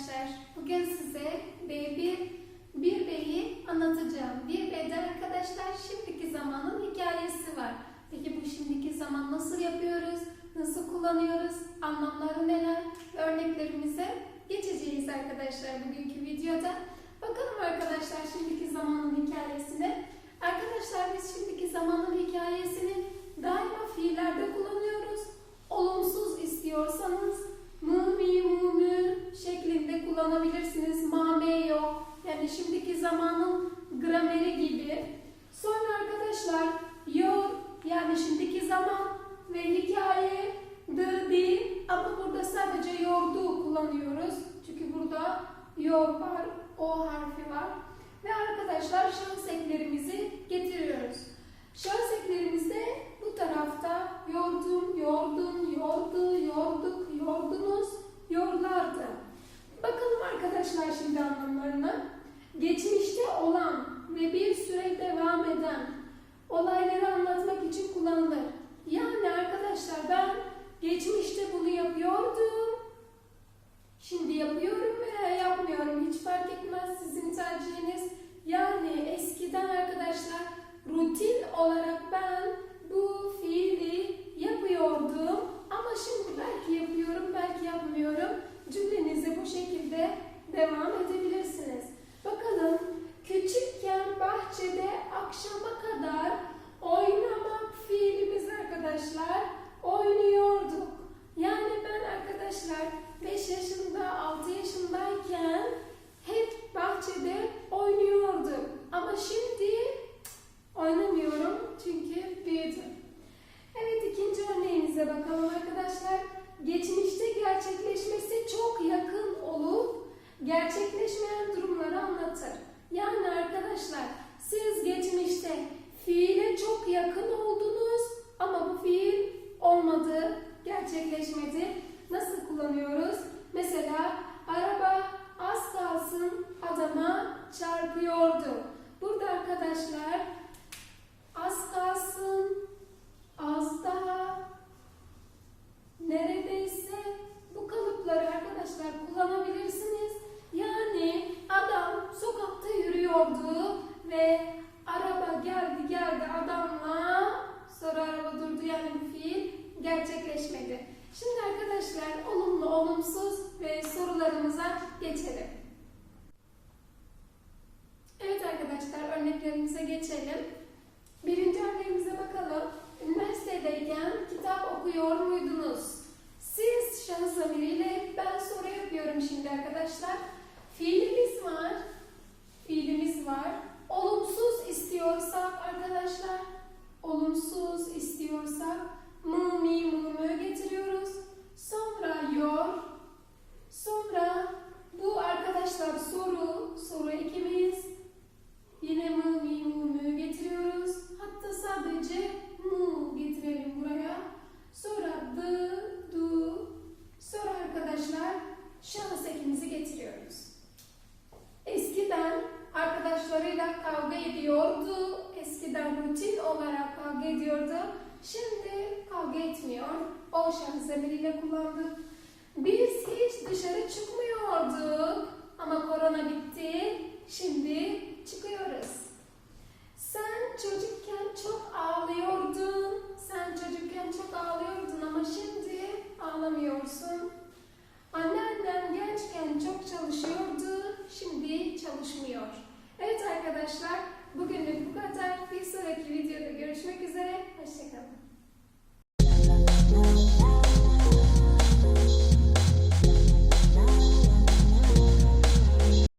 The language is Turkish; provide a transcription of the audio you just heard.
arkadaşlar. Bugün size B1, 1B'yi anlatacağım. 1B'de arkadaşlar şimdiki zamanın hikayesi var. Peki bu şimdiki zaman nasıl yapıyoruz? Nasıl kullanıyoruz? Anlamları neler? Örneklerimize geçeceğiz arkadaşlar bugünkü videoda. Bakalım arkadaşlar şimdiki zamanın hikayesine. Arkadaşlar biz şimdiki zamanın hikayesini şimdiki zamanın grameri gibi. Sonra arkadaşlar yor yani şimdiki zaman ve hikaye the değil ama burada sadece yordu kullanıyoruz. Çünkü burada yor var, o harfi var. Ve arkadaşlar şahıs eklerimizi getiriyoruz. Şahıs eklerimiz de bu tarafta yordum, yordun, yordu, yorduk, yordunuz, yorlardı. Bakalım arkadaşlar şimdi anlamlarına. Geçmişte olan ve bir süre devam eden olayları anlatmak için kullanılır. Yani arkadaşlar ben geçmişte bunu yapıyordum. Şimdi yapıyorum veya yapmıyorum. Hiç fark etmez sizin tercihiniz. Yani eskiden arkadaşlar rutin olarak ben bu fiili yapıyordum. Ama şimdi belki yapıyorum, belki yapmıyorum. Cümlenizi bu şekilde devam edebilirsiniz. Bakalım küçükken bahçede akşama kadar oynamak fiilimiz arkadaşlar oynuyorduk. Yani ben arkadaşlar 5 yaşında 6 yaşındayken hep bahçede oynuyordum. Ama şimdi oynamıyorum çünkü büyüdüm. Evet ikinci örneğimize bakalım arkadaşlar. Geçmişte gerçekleşmesi çok yakın olup gerçekleşmeyen durumları anlatır. Yani arkadaşlar siz geçmişte fiile çok yakın oldunuz ama bu fiil olmadı, gerçekleşmedi. Nasıl kullanıyoruz? Mesela araba az kalsın adama çarpıyordu. Burada arkadaşlar az kalsın, az daha, neredeyse bu kalıpları arkadaşlar kullanabilirsiniz. Yani adam sokakta yürüyordu ve araba geldi geldi adamla sonra araba durdu yani bu fiil gerçekleşmedi. Şimdi arkadaşlar olumlu olumsuz ve sorularımıza geçelim. Evet arkadaşlar örneklerimize geçelim. Birinci örneğimize bakalım. Üniversitedeyken kitap okuyor muydunuz? Siz şahıs zamiriyle ben soru yapıyorum şimdi arkadaşlar. Fiilimiz var. Fiilimiz var. Olumsuz istiyorsak arkadaşlar, olumsuz istiyorsak mı mi mu mü getiriyoruz. Sonra yor. Sonra bu arkadaşlar soru, soru ekimiz. Yine mı mi mu mü getiriyoruz. Hatta sadece mu getirelim buraya. Sonra the, do. Sonra arkadaşlar şahıs ekimizi getiriyoruz. Eskiden arkadaşlarıyla kavga ediyordu. Eskiden rutin olarak kavga ediyordu. Şimdi kavga etmiyor. Şahıs zamiriyle kullandık. Biz hiç dışarı çıkmıyorduk. Ama korona bitti. Şimdi çıkıyoruz. Sen çocukken çok ağlıyordun. Sen çocukken çok ağlıyordun ama şimdi ağlamıyorsun. Anneannen gençken çok çalışıyordu. Şimdi çalışmıyor arkadaşlar. Bugünlük bu kadar. Bir sonraki videoda görüşmek üzere. Hoşçakalın.